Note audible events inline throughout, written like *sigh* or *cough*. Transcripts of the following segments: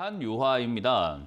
대한유화입니다.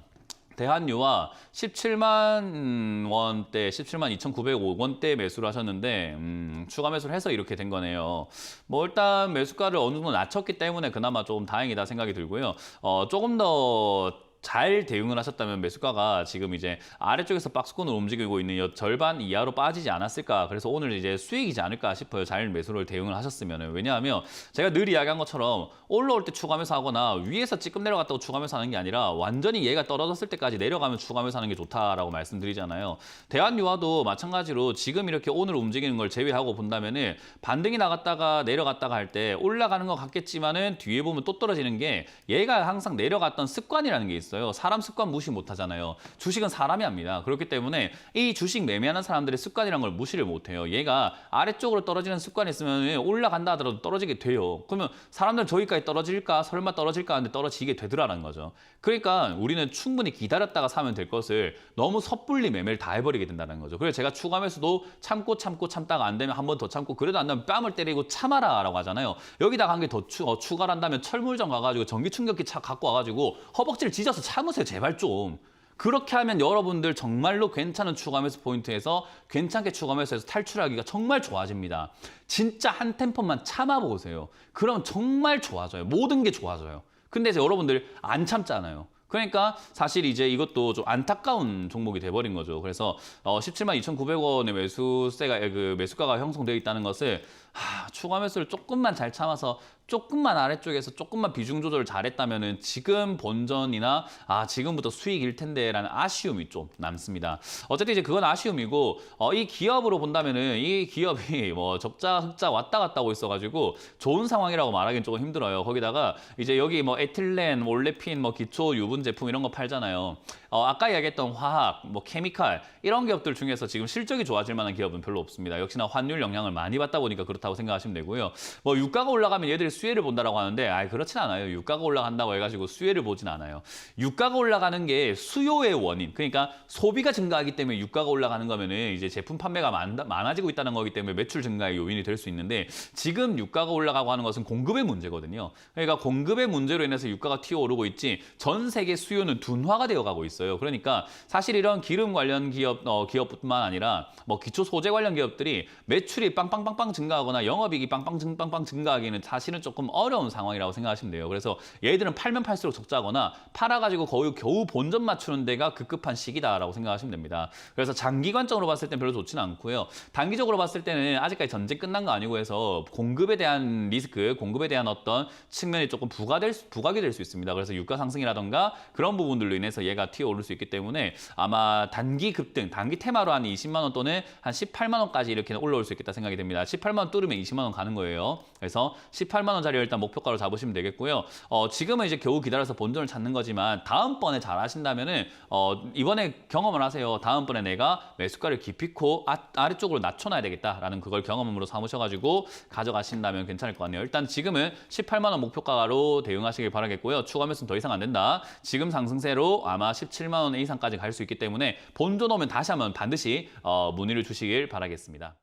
대한유화 17만 원대, 17만 2,900원대 매수를 하셨는데 음, 추가 매수를 해서 이렇게 된 거네요. 뭐 일단 매수가를 어느 정도 낮췄기 때문에 그나마 좀 다행이다 생각이 들고요. 어, 조금 더 잘 대응을 하셨다면 매수가가 지금 이제 아래쪽에서 박스권으로 움직이고 있는 이 절반 이하로 빠지지 않았을까. 그래서 오늘 이제 수익이지 않을까 싶어요. 잘 매수를 대응을 하셨으면. 왜냐하면 제가 늘 이야기한 것처럼 올라올 때 추가 매수하거나 위에서 찌끔 내려갔다고 추가 매수하는 게 아니라 완전히 얘가 떨어졌을 때까지 내려가면 추가 매수하는 게 좋다라고 말씀드리잖아요. 대한유화도 마찬가지로 지금 이렇게 오늘 움직이는 걸 제외하고 본다면 은 반등이 나갔다가 내려갔다가 할 때 올라가는 것 같겠지만 은 뒤에 보면 또 떨어지는 게 얘가 항상 내려갔던 습관이라는 게 있어요. 사람 습관 무시 못 하잖아요. 주식은 사람이 합니다. 그렇기 때문에 이 주식 매매하는 사람들의 습관이라는 걸 무시를 못 해요. 얘가 아래쪽으로 떨어지는 습관이 있으면 올라간다 하더라도 떨어지게 돼요. 그러면 사람들은 저기까지 떨어질까 설마 떨어질까 하는데 떨어지게 되더라는 거죠. 그러니까 우리는 충분히 기다렸다가 사면 될 것을 너무 섣불리 매매를 다 해버리게 된다는 거죠. 그래서 제가 추가 매수도 참고 참고 참다가 안 되면 한 번 더 참고 그래도 안 되면 뺨을 때리고 참아라 라고 하잖아요. 여기다가 한 개더 어, 추가를 한다면 철물점 가가지고 전기 충격기 차 갖고 와가지고 허벅지를 찢어서 참으세요 제발 좀. 그렇게 하면 여러분들 정말로 괜찮은 추가매수 포인트에서 괜찮게 추가매수해서 탈출하기가 정말 좋아집니다. 진짜 한 템포만 참아보세요. 그럼 정말 좋아져요. 모든 게 좋아져요. 근데 이제 여러분들 안 참잖아요. 그러니까 사실 이제 이것도 좀 안타까운 종목이 돼버린 거죠. 그래서 어 17만 2,900원의 매수세가 그 매수가가 형성되어 있다는 것을 하, 추가 매수를 조금만 잘 참아서 조금만 아래쪽에서 조금만 비중 조절을 잘했다면은 지금 본전이나 아 지금부터 수익일 텐데라는 아쉬움이 좀 남습니다. 어쨌든 이제 그건 아쉬움이고 어, 이 기업으로 본다면은 이 기업이 *laughs* 뭐 적자 흑자 왔다 갔다 하고 있어가지고 좋은 상황이라고 말하기는 조금 힘들어요. 거기다가 이제 여기 뭐 에틸렌, 올레핀, 뭐 기초 유분 제품 이런 거 팔잖아요. 어, 아까 이야기했던 화학, 뭐 케미칼 이런 기업들 중에서 지금 실적이 좋아질 만한 기업은 별로 없습니다. 역시나 환율 영향을 많이 받다 보니까 그렇다고 생각하시면 되고요. 뭐 유가가 올라가면 얘들이 수혜를 본다라고 하는데 아 그렇진 않아요. 유가가 올라간다고 해가지고 수혜를 보진 않아요. 유가가 올라가는 게 수요의 원인. 그러니까 소비가 증가하기 때문에 유가가 올라가는 거면은 이제 제품 판매가 많, 많아지고 있다는 거기 때문에 매출 증가의 요인이 될 수 있는데 지금 유가가 올라가고 하는 것은 공급의 문제거든요. 그러니까 공급의 문제로 인해서 유가가 튀어오르고 있지 전 세계 수요는 둔화가 되어가고 있어요. 그러니까 사실 이런 기름 관련 기업 어, 기업뿐만 아니라 뭐 기초 소재 관련 기업들이 매출이 빵빵빵빵 증가하거나 영업이익이 빵빵 빵빵 증가하기는 사실은 조금 어려운 상황이라고 생각하시면 돼요. 그래서 얘들은 팔면 팔수록 적자거나 팔아가지고 거의 겨우 본전 맞추는 데가 급급한 시기다라고 생각하시면 됩니다. 그래서 장기관적으로 봤을 땐 별로 좋지는 않고요. 단기적으로 봤을 때는 아직까지 전쟁 끝난 거 아니고 해서 공급에 대한 리스크, 공급에 대한 어떤 측면이 조금 부과될 수- 부각이 될 수 있습니다. 그래서 유가 상승이라던가 그런 부분들로 인해서 얘가 튀어오를 수 있기 때문에 아마 단기 급등, 단기 테마로 한 20만 원 또는 한 18만 원까지 이렇게 올라올 수 있겠다 생각이 됩니다. 18만 원 뚫으면 20만 원 가는 거예요. 그래서 18만 원짜리 일단 목표가로 잡으시면 되겠고요. 어, 지금은 이제 겨우 기다려서 본전을 찾는 거지만 다음번에 잘 하신다면은 어, 이번에 경험을 하세요. 다음번에 내가 매수가를 깊이코 아, 아래쪽으로 낮춰놔야 되겠다라는 그걸 경험으로 삼으셔가지고 가져가신다면 괜찮을 것 같네요. 일단 지금은 18만 원 목표가로 대응하시길 바라겠고요. 추가 매수는 더 이상 안 된다. 지금 상승세로 아마 17만 원 이상까지 갈 수 있기 때문에 본전 오면 다시 한번 반드시 어, 문의를 주시길 바라겠습니다.